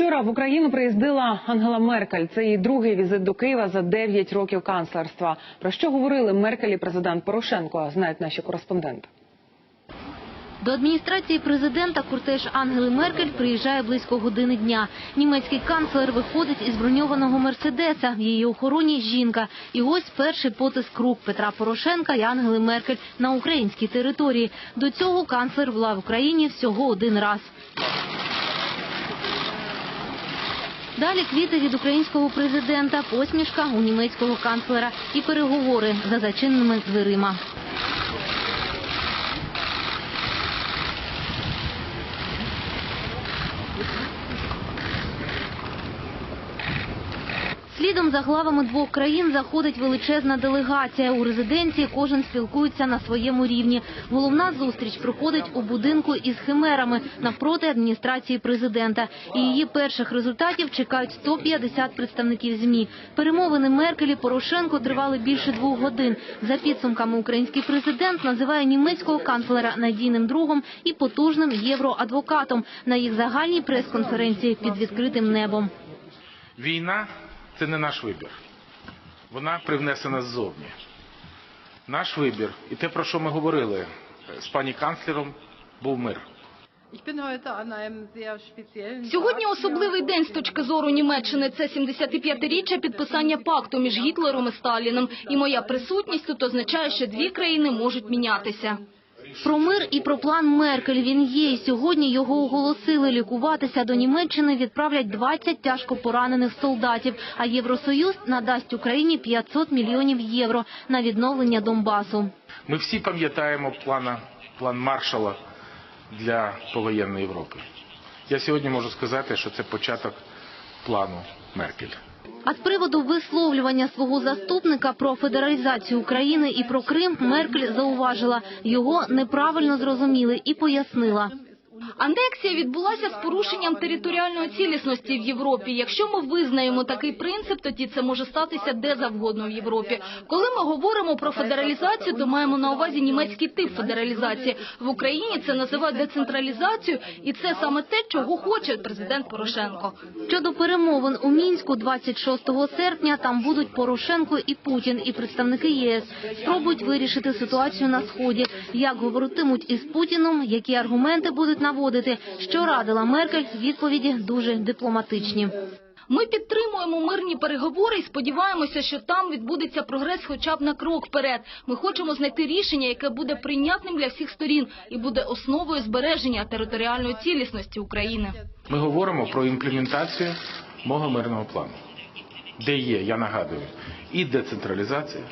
Вчора в Україну приїздила Ангела Меркель. Це її другий візит до Києва за 9 років канцлерства. Про що говорили Меркель і президент Порошенко, знають наші кореспонденти. До адміністрації президента кортеж Ангели Меркель приїжджає близько години дня. Німецький канцлер виходить із броньованого мерседеса. В її охороні жінка. І ось перший потиск рук Петра Порошенка і Ангели Меркель на українській території. До цього канцлер була в Україні всього один раз. Далі квіти від українського президента, посмішка у німецького канцлера і переговори за зачинними дверима. Слідом за главами двох країн заходить величезна делегація. У резиденції кожен спілкується на своєму рівні. Головна зустріч проходить у будинку із химерами навпроти адміністрації президента. І її перших результатів чекають 150 представників ЗМІ. Перемовини Меркель і Порошенко тривали більше двох годин. За підсумками український президент називає німецького канцлера надійним другом і потужним євроадвокатом на їх загальній прес-конференції під відкритим небом. Війна це не наш вибір. Вона привнесена ззовні. Наш вибір, і те, про що ми говорили з пані канцлером, був мир. Сьогодні особливий день з точки зору Німеччини. Це 75-річчя підписання пакту між Гітлером і Сталіном. І моя присутність тут означає, що дві країни можуть мінятися. Про мир і про план Меркель він є. І сьогодні його оголосили. Лікуватися до Німеччини відправлять 20 тяжко поранених солдатів. А Євросоюз надасть Україні 500 мільйонів євро на відновлення Донбасу. Ми всі пам'ятаємо плана, план Маршала для повоєнної Європи. Я сьогодні можу сказати, що це початок плану Меркель. А з приводу висловлювання свого заступника про федералізацію України і про Крим Меркель зауважила, його неправильно зрозуміли і пояснила. Анексія відбулася з порушенням територіальної цілісності в Європі. Якщо ми визнаємо такий принцип, тоді це може статися де завгодно в Європі. Коли ми говоримо про федералізацію, то маємо на увазі німецький тип федералізації. В Україні це називають децентралізацією, і це саме те, чого хоче президент Порошенко. Щодо перемовин у мінську 26 серпня там будуть Порошенко і Путін, і представники ЄС спробують вирішити ситуацію на сході. Як говоритимуть із Путіном, які аргументи будуть наводити, що радила Меркель, відповіді дуже дипломатичні. Ми підтримуємо мирні переговори і сподіваємося, що там відбудеться прогрес хоча б на крок вперед. Ми хочемо знайти рішення, яке буде прийнятним для всіх сторін і буде основою збереження територіальної цілісності України. Ми говоримо про імплементацію мого мирного плану, де є, я нагадую, і децентралізація,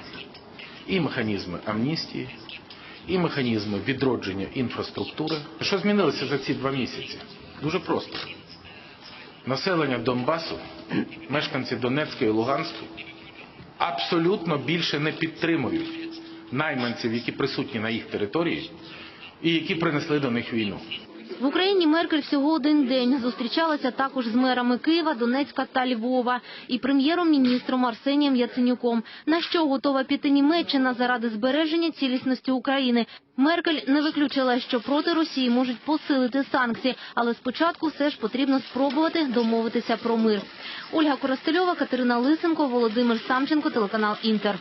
і механізми амністії, і механізми відродження інфраструктури. Що змінилося за ці два місяці? Дуже просто. Населення Донбасу, мешканці Донецької і Луганської, абсолютно більше не підтримують найманців, які присутні на їх території і які принесли до них війну. В Україні Меркель всього один день зустрічалася також з мерами Києва, Донецька та Львова і прем'єром-міністром Арсенієм Яценюком. На що готова піти Німеччина заради збереження цілісності України? Меркель не виключила, що проти Росії можуть посилити санкції, але спочатку все ж потрібно спробувати домовитися про мир. Ольга Коростельова, Катерина Лисенко, Володимир Самченко, телеканал Інтер.